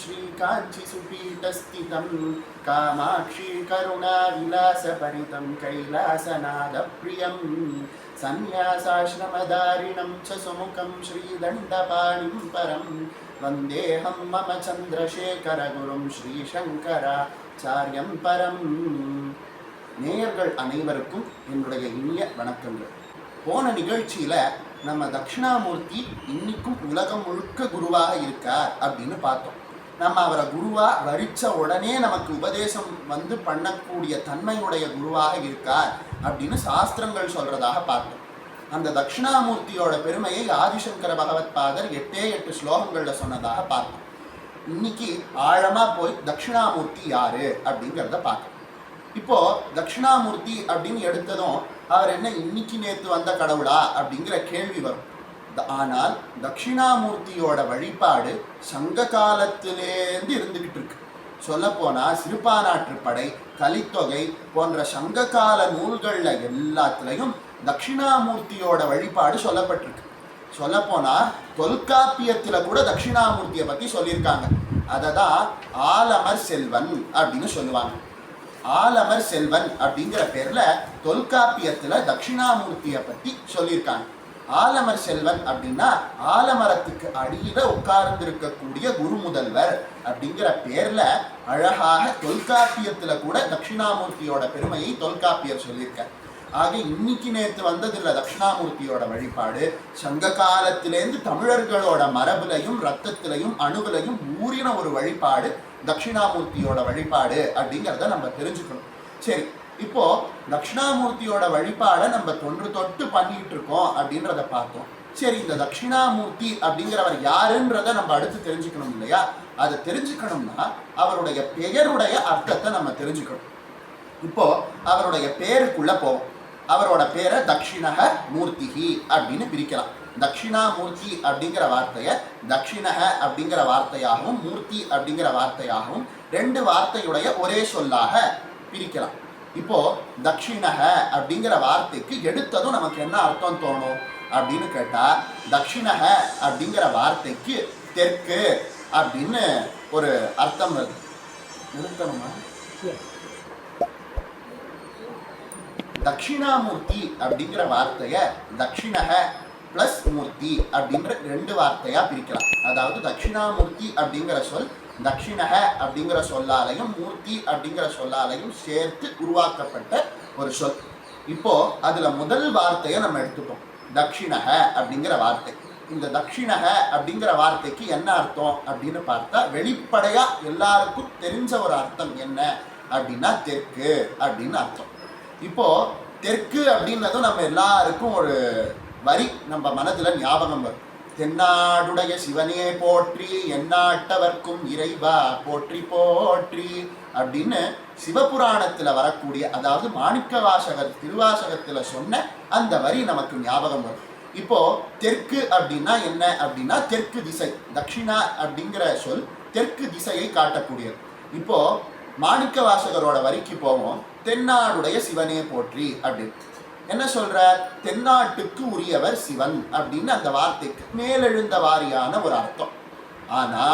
श्रीकाञ्चिसुपीठस्थितं कामाक्षी करुणाविलासपरितं कैलासनादप्रियं सन्न्यासाश्रमदारिणं च सुमुखं श्रीदण्डपाणिं परं वन्देऽहं मम चन्द्रशेखरगुरुं श्रीशङ्कराचार्यं परम् நேயர்கள் அனைவருக்கும் என்னுடைய இனிய வணக்கங்கள் போன நிகழ்ச்சியில நம்ம தட்சிணாமூர்த்தி இன்னைக்கும் உலகம் முழுக்க குருவாக இருக்கார் அப்படின்னு பார்த்தோம். நம்ம அவரை குருவா வரிச்ச உடனே நமக்கு உபதேசம் வந்து பண்ணக்கூடிய தன்மையுடைய குருவாக இருக்கார் அப்படின்னு சாஸ்திரங்கள் சொல்றதாக பார்த்தோம். அந்த தட்சிணாமூர்த்தியோட பெருமையை ஆதிசங்கர பகவத் பாதர் எட்டே எட்டு ஸ்லோகங்கள்ல சொன்னதாக பார்த்தோம். இன்னைக்கு ஆழமா போய் தட்சிணாமூர்த்தி யாரு அப்படிங்கிறத பார்க்கணும் இப்போ தட்சிணாமூர்த்தி அப்படின்னு எடுத்ததும் அவர் என்ன இன்னைக்கு நேற்று வந்த கடவுளா அப்படிங்கிற கேள்வி வரும். ஆனால் தட்சிணாமூர்த்தியோட வழிபாடு சங்க காலத்திலேருந்து இருந்துகிட்டு இருக்கு. சொல்லப்போனா சிறுபானாற்றுப்படை கலித்தொகை போன்ற சங்ககால நூல்களில் எல்லாத்துலேயும் தட்சிணாமூர்த்தியோட வழிபாடு சொல்லப்பட்டிருக்கு. சொல்லப்போனால் தொல்காப்பியத்தில் கூட தட்சிணாமூர்த்தியை பற்றி சொல்லியிருக்காங்க. அதை தான் ஆலமர் செல்வன் அப்படின்னு சொல்லுவாங்க. ஆலமர் செல்வன் அப்படிங்கிற பேர்ல தொல்காப்பியத்துல தட்சிணாமூர்த்தியை பத்தி சொல்லியிருக்காங்க. ஆலமர் செல்வன் அப்படின்னா ஆலமரத்துக்கு அடியில உட்கார்ந்திருக்கக்கூடிய குரு முதல்வர் அப்படிங்கிற பேர்ல அழகாக தொல்காப்பியத்துல கூட தட்சிணாமூர்த்தியோட பெருமையை தொல்காப்பியர் சொல்லியிருக்கார். ஆக இன்னைக்கு நேற்று வந்ததில்ல தட்சிணாமூர்த்தியோட வழிபாடு சங்க காலத்திலேருந்து தமிழர்களோட மரபுலையும் ரத்தத்திலையும் அணுவிலையும் ஊறின ஒரு வழிபாடு தட்சிணாமூர்த்தியோட வழிபாடு அப்படிங்கிறத நம்ம தெரிஞ்சுக்கணும். சரி இப்போ தட்சிணாமூர்த்தியோட வழிபாடை நம்ம தொன்று தொட்டு பண்ணிட்டு இருக்கோம் அப்படின்றத பார்த்தோம். சரி இந்த தட்சிணாமூர்த்தி அப்படிங்கிறவர் யாருன்றத நம்ம அடுத்து தெரிஞ்சுக்கணும் இல்லையா? அதை தெரிஞ்சுக்கணும்னா அவருடைய பெயருடைய அர்த்தத்தை நம்ம தெரிஞ்சுக்கணும். இப்போ அவருடைய பேருக்குள்ள போவோம். அவரோட பேரை தட்சிணக மூர்த்திகி அப்படின்னு பிரிக்கலாம். தட்சிணாமூர்த்தி அப்படிங்கிற வார்த்தையை தட்சிணக அப்படிங்கிற வார்த்தையாகவும் மூர்த்தி அப்படிங்கிற வார்த்தையாகவும் ரெண்டு வார்த்தையுடைய ஒரே சொல்லாக பிரிக்கலாம். இப்போ தட்சிணக அப்படிங்கிற வார்த்தைக்கு எடுத்ததும் நமக்கு என்ன அர்த்தம் தோணும் அப்படின்னு கேட்டா தட்சிணக அப்படிங்கிற வார்த்தைக்கு தெற்கு அப்படின்னு ஒரு அர்த்தம் வருது. நிறுத்தணுமா? தட்சிணாமூர்த்தி அப்படிங்கிற வார்த்தைய தட்சிணக பிளஸ் மூர்த்தி அப்படின்ற ரெண்டு வார்த்தையா பிரிக்கலாம். அதாவது தட்சிணாமூர்த்தி அப்படிங்கிற சொல் தட்சிணக அப்படிங்கிற சொல்லாலையும் மூர்த்தி அப்படிங்கிற சொல்லாலையும் சேர்த்து உருவாக்கப்பட்ட ஒரு சொல். இப்போ அதுல முதல் வார்த்தையை நம்ம எடுத்துப்போம். தட்சிணக அப்படிங்கிற வார்த்தை. இந்த தட்சிணக அப்படிங்கிற வார்த்தைக்கு என்ன அர்த்தம் அப்படின்னு பார்த்தா வெளிப்படையா எல்லாருக்கும் தெரிஞ்ச ஒரு அர்த்தம் என்ன அப்படின்னா தெற்கு அப்படின்னு அர்த்தம். இப்போ தெற்கு அப்படின்னதும் நம்ம எல்லாருக்கும் ஒரு வரி நம்ம மனதில் ஞாபகம் வரும். தென்னாடுடைய சிவனே போற்றி என்னாட்டவர்க்கும் இறைவா போற்றி போற்றி அப்படின்னு சிவபுராணத்தில் வரக்கூடிய அதாவது மாணிக்க வாசகர் திருவாசகத்தில் சொன்ன அந்த வரி நமக்கு ஞாபகம் வரும். இப்போ தெற்கு அப்படின்னா என்ன? அப்படின்னா தெற்கு திசை தட்சிணா அப்படிங்கிற சொல் தெற்கு திசையை காட்டக்கூடியது. இப்போ மாணிக்க வாசகரோட வரிக்கு போவோம். தென்னாடுடைய சிவனே போற்றி அப்படின்னு. என்ன சொல்ற தென்னாட்டுக்கு உரியவர் சிவன் அப்படின்னு அந்த வார்த்தைக்கு மேலெழுந்த வாரியான ஒரு அர்த்தம். ஆனா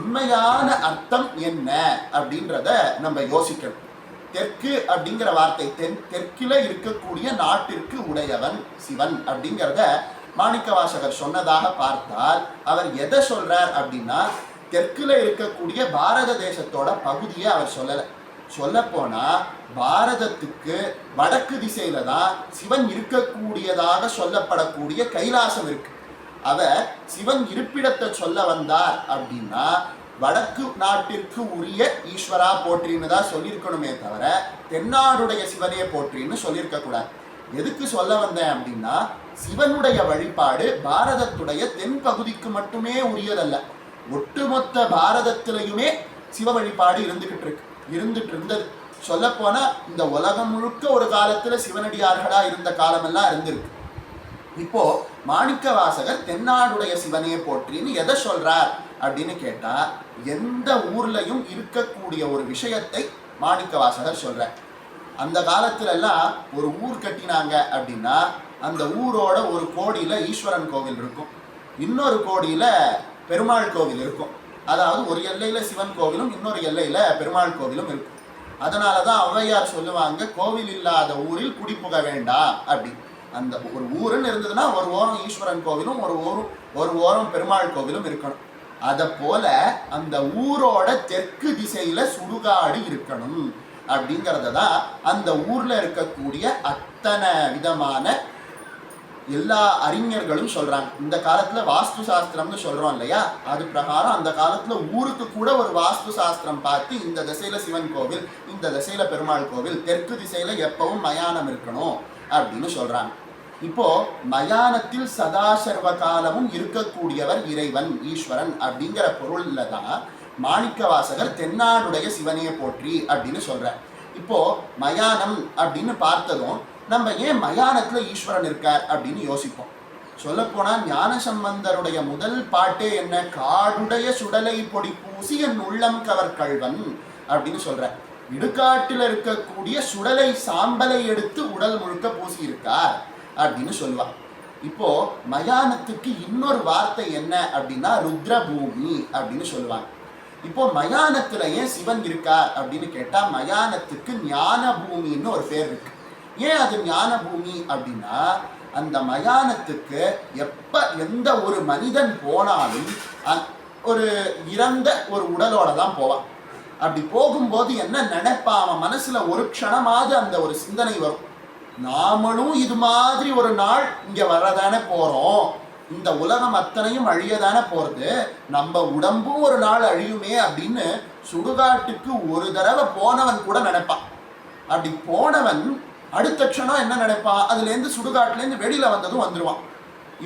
உண்மையான அர்த்தம் என்ன அப்படின்றத நம்ம யோசிக்கணும். தெற்கு அப்படிங்கிற வார்த்தை தென் தெற்கில இருக்கக்கூடிய நாட்டிற்கு உடையவன் சிவன் அப்படிங்கிறத மாணிக்கவாசகர் சொன்னதாக பார்த்தால் அவர் எதை சொல்றார் அப்படின்னா தெற்குல இருக்கக்கூடிய பாரத தேசத்தோட பகுதியை அவர் சொல்லலை. சொல்லப்போனால் பாரதத்துக்கு வடக்கு திசையில தான் சிவன் இருக்கக்கூடியதாக சொல்லப்படக்கூடிய கைலாசம் இருக்கு. அவர் சிவன் இருப்பிடத்தை சொல்ல வந்தார் அப்படின்னா வடக்கு நாட்டிற்கு உரிய ஈஸ்வரா போற்றின்னு தான் சொல்லியிருக்கணுமே தவிர தென்னாடுடைய சிவனே போற்றின்னு சொல்லியிருக்க கூடாது. எதுக்கு சொல்ல வந்தேன் அப்படின்னா சிவனுடைய வழிபாடு பாரதத்துடைய தென் பகுதிக்கு மட்டுமே உரியதல்ல. ஒட்டுமொத்த பாரதத்திலையுமே சிவ வழிபாடு இருந்துகிட்டு இருக்கு. இருந்துட்டு இருந்தது சொல்லப்போனா இந்த உலகம் முழுக்க ஒரு காலத்துல சிவனடியார்களா இருந்த காலமெல்லாம் இருந்திருக்கு. இப்போ மாணிக்க வாசகர் தென்னாடுடைய சிவனையே போற்றின்னு எதை சொல்றார் அப்படின்னு கேட்டா எந்த ஊர்லயும் இருக்கக்கூடிய ஒரு விஷயத்தை மாணிக்க வாசகர் சொல்றார். அந்த காலத்துல எல்லாம் ஒரு ஊர் கட்டினாங்க அப்படின்னா அந்த ஊரோட ஒரு கோடியில ஈஸ்வரன் கோவில் இருக்கும். இன்னொரு கோடியில பெருமாள் கோவில் இருக்கும். அதாவது ஒரு எல்லையில் சிவன் கோவிலும் இன்னொரு எல்லையில் பெருமாள் கோவிலும் இருக்கும். அதனால தான் ஔவையார் சொல்லுவாங்க கோவில் இல்லாத ஊரில் குடிபுக வேண்டாம் அப்படி. அந்த ஒரு ஊருன்னு இருந்ததுன்னா ஒரு ஓரம் ஈஸ்வரன் கோவிலும் ஒரு ஓரம் ஒரு ஓரம் பெருமாள் கோவிலும் இருக்கணும். அதை போல அந்த ஊரோட தெற்கு திசையில சுடுகாடு இருக்கணும். அப்படிங்கிறத தான் அந்த ஊர்ல இருக்கக்கூடிய அத்தனை விதமான எல்லா அறிஞர்களும் சொல்றாங்க. இந்த காலத்துல வாஸ்து சாஸ்திரம்னு சொல்றோம் இல்லையா? அது பிரகாரம் அந்த காலத்துல ஊருக்கு கூட ஒரு வாஸ்து சாஸ்திரம் பார்த்து இந்த திசையில சிவன் கோவில் இந்த திசையில பெருமாள் கோவில் தெற்கு திசையில எப்பவும் மயானம் இருக்கணும் அப்படின்னு சொல்றாங்க. இப்போ மயானத்தில் சதாசர்வ காலமும் இருக்கக்கூடியவர் இறைவன் ஈஸ்வரன் அப்படிங்கிற பொருள்ல தான் மாணிக்கவாசகர் தென்னாடுடைய சிவனையை போற்றி அப்படின்னு சொல்றார். இப்போ மயானம் அப்படின்னு பார்த்ததும் நம்ம ஏன் மயானத்தில் ஈஸ்வரன் இருக்கார் அப்படின்னு யோசிப்போம். சொல்லப்போனால் ஞான சம்பந்தருடைய முதல் பாட்டே என்ன? காடுடைய சுடலை பொடி பூசி என் உள்ளம் கவர் கள்வன் அப்படின்னு சொல்ற. இடுகாட்டில் இருக்கக்கூடிய சுடலை சாம்பலை எடுத்து உடல் முழுக்க பூசி இருக்கார் அப்படின்னு சொல்லுவான் இப்போ மயானத்துக்கு இன்னொரு வார்த்தை என்ன அப்படின்னா ருத்ரபூமி அப்படின்னு சொல்லுவாங்க. இப்போ மயானத்துல ஏன் சிவன் இருக்கார் அப்படின்னு கேட்டா மயானத்துக்கு ஞான பூமின்னு ஒரு பேர் இருக்கு. ஏன் அது ஞான பூமி அப்படின்னா அந்த மயானத்துக்கு எப்ப எந்த ஒரு மனிதன் போனாலும் ஒரு இறந்த ஒரு உடலோட தான் போவான். அப்படி போகும்போது என்ன நினைப்பான் அவன் மனசுல ஒரு க்ஷணமாவது அந்த ஒரு சிந்தனை வரும். நாமளும் இது மாதிரி ஒரு நாள் இங்க வரதானே போறோம். இந்த உலகம் அத்தனையும் அழியதானே போறது? நம்ம உடம்பும் ஒரு நாள் அழியுமே அப்படின்னு சுடுகாட்டுக்கு ஒரு தடவை போனவன் கூட நினைப்பான். அப்படி போனவன் அடுத்த க்ஷணம் என்ன நினைப்பான் அதுலேருந்து சுடுகாட்டிலேருந்து வெளியில வந்ததும் வந்துருவான்.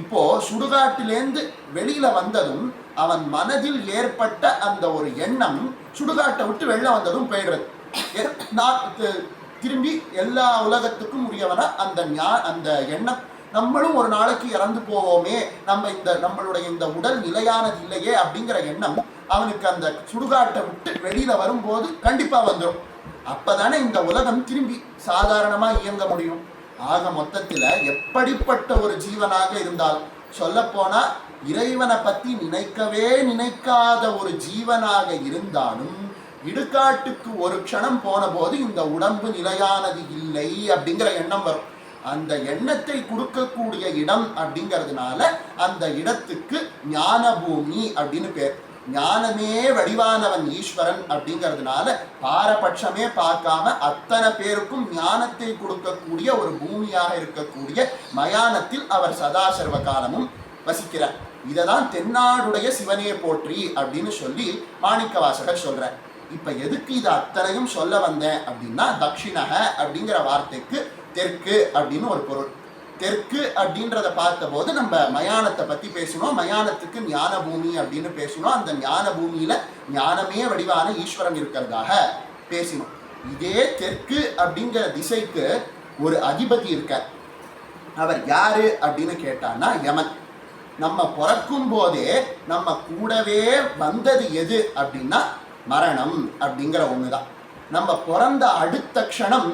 இப்போ சுடுகாட்டிலேருந்து வெளியில வந்ததும் அவன் மனதில் ஏற்பட்ட அந்த ஒரு எண்ணம் சுடுகாட்டை விட்டு வெளில வந்ததும் போயிடுறது. நான் திரும்பி எல்லா உலகத்துக்கும் உரியவனா அந்த ஞா அந்த எண்ணம். நம்மளும் ஒரு நாளைக்கு இறந்து போவோமே. நம்ம இந்த நம்மளுடைய இந்த உடல் நிலையானது இல்லையே அப்படிங்கிற எண்ணம் அவனுக்கு அந்த சுடுகாட்டை விட்டு வெளியில வரும்போது கண்டிப்பா வந்துடும் அப்பதானே இந்த உலகம் திரும்பி சாதாரணமா இயங்க முடியும். ஆக மொத்தத்துல எப்படிப்பட்ட ஒரு ஜீவனாக இருந்தால் சொல்ல போனா இறைவனை பத்தி நினைக்கவே நினைக்காத ஒரு ஜீவனாக இருந்தாலும் இடுகாட்டுக்கு ஒரு க்ஷணம் போன போது இந்த உடம்பு நிலையானது இல்லை அப்படிங்கிற எண்ணம் வரும். அந்த எண்ணத்தை கொடுக்கக்கூடிய இடம் அப்படிங்கிறதுனால அந்த இடத்துக்கு ஞான பூமி அப்படின்னு பேர். ஞானமே வடிவானவன் ஈஸ்வரன் அப்படிங்கிறதுனால பாரபட்சமே பார்க்காம அத்தனை பேருக்கும் ஞானத்தை கொடுக்கக்கூடிய ஒரு பூமியாக இருக்கக்கூடிய மயானத்தில் அவர் சதா சர்வ காலமும் வசிக்கிறார். இதை தான் தென்னாடுடைய சிவனே போற்றி அப்படின்னு சொல்லி மாணிக்கவாசகர் சொல்றார். இப்ப எதுக்கு இது அத்தனையும் சொல்ல வந்தேன் அப்படின்னா தட்சிணக அப்படிங்கிற வார்த்தைக்கு தெற்கு அப்படின்னு ஒரு பொருள். தெற்கு அப்படின்றத பார்த்தபோது நம்ம மயானத்தை பற்றி பேசணும் மயானத்துக்கு ஞான பூமி அப்படின்னு பேசணும் அந்த ஞான பூமியில ஞானமே வடிவான ஈஸ்வரன் இருக்கிறதாக பேசினோம். இதே தெற்கு அப்படிங்கிற திசைக்கு ஒரு அதிபதி இருக்கார். அவர் யாரு அப்படின்னு கேட்டான்னா யமன். நம்ம பிறக்கும் போதே நம்ம கூடவே வந்தது எது அப்படின்னா மரணம் அப்படிங்கிற ஒன்று தான் நம்ம பிறந்த அடுத்த க்ஷணம்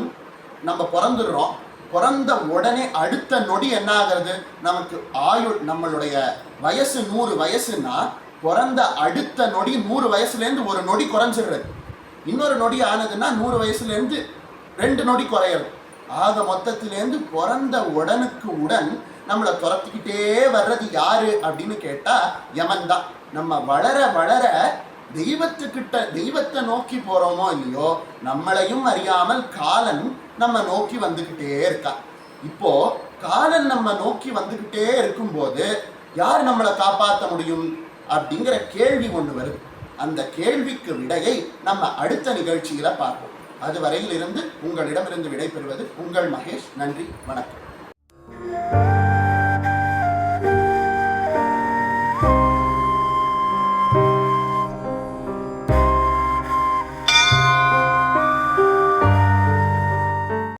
நம்ம பிறந்துடுறோம். பிறந்த உடனே அடுத்த நொடி என்ன ஆகிறது நமக்கு ஆயுள் நம்மளுடைய வயசு நூறு வயசுன்னா பிறந்த அடுத்த நொடி நூறு வயசுலேருந்து ஒரு நொடி குறைஞ்சிடுறது. இன்னொரு நொடி ஆனதுன்னா நூறு வயசுலேருந்து ரெண்டு நொடி குறையிறது. ஆக மொத்தத்திலேருந்து பிறந்த உடனுக்கு உடன் நம்மளை துரத்திக்கிட்டே வர்றது யாரு அப்படின்னு கேட்டால் யமன் தான். நம்ம வளர வளர தெய்வத்துக்கிட்ட தெய்வத்தை நோக்கி போகிறோமோ இல்லையோ நம்மளையும் அறியாமல் காலன் நம்ம நோக்கி வந்துக்கிட்டே இருக்கா. இப்போ காலன் நம்ம நோக்கி வந்துக்கிட்டே இருக்கும்போது யார் நம்மளை காப்பாற்ற முடியும்? அப்படிங்கிற கேள்வி ஒன்று வருது. அந்த கேள்விக்கு விடையை நம்ம அடுத்த நிகழ்ச்சியில் பார்ப்போம். அதுவரையிலிருந்து உங்களிடமிருந்து விடைபெறுவது உங்கள் மகேஷ். நன்றி வணக்கம்.